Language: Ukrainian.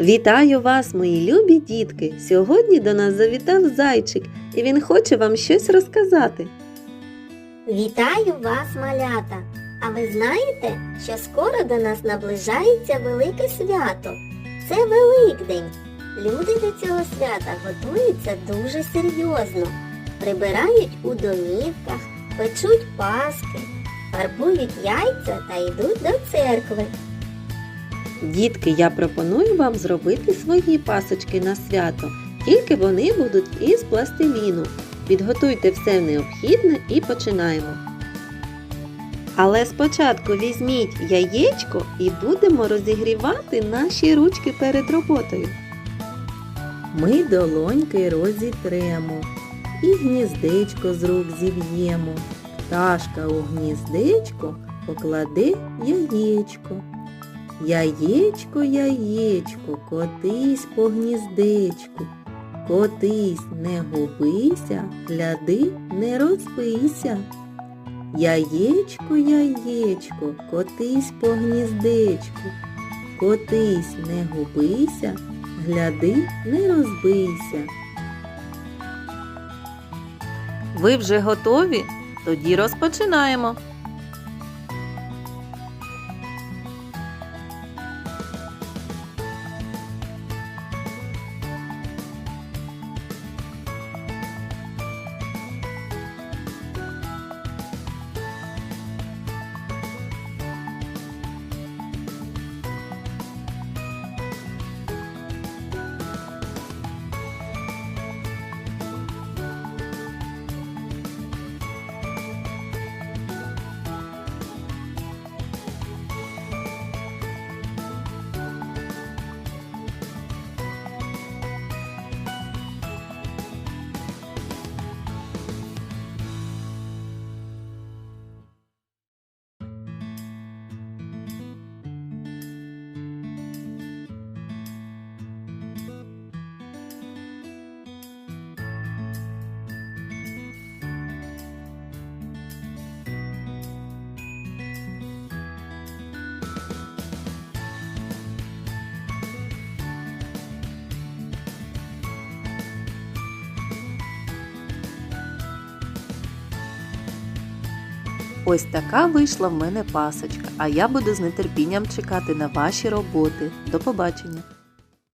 Вітаю вас, мої любі дітки! Сьогодні до нас завітав зайчик, і він хоче вам щось розказати. Вітаю вас, малята! А ви знаєте, що скоро до нас наближається велике свято? Це Великдень. Люди до цього свята готуються дуже серйозно. Прибирають у домівках, печуть паски, фарбують яйця та йдуть до церкви. Дітки, я пропоную вам зробити свої пасочки на свято, тільки вони будуть із пластиліну. Підготуйте все необхідне і починаємо. Але спочатку візьміть яєчко і будемо розігрівати наші ручки перед роботою. Ми долоньки розітремо і гніздечко з рук зів'ємо. Пташка у гніздечко покладе яєчко. Яєчко, яєчко, котись по гніздечку. Котись, не губися, гляди, не розбийся. Яєчко, яєчко, котись по гніздечку. Котись, не губися, гляди, не розбийся. Ви вже готові? Тоді розпочинаємо. Ось така вийшла в мене пасочка, а я буду з нетерпінням чекати на ваші роботи. До побачення!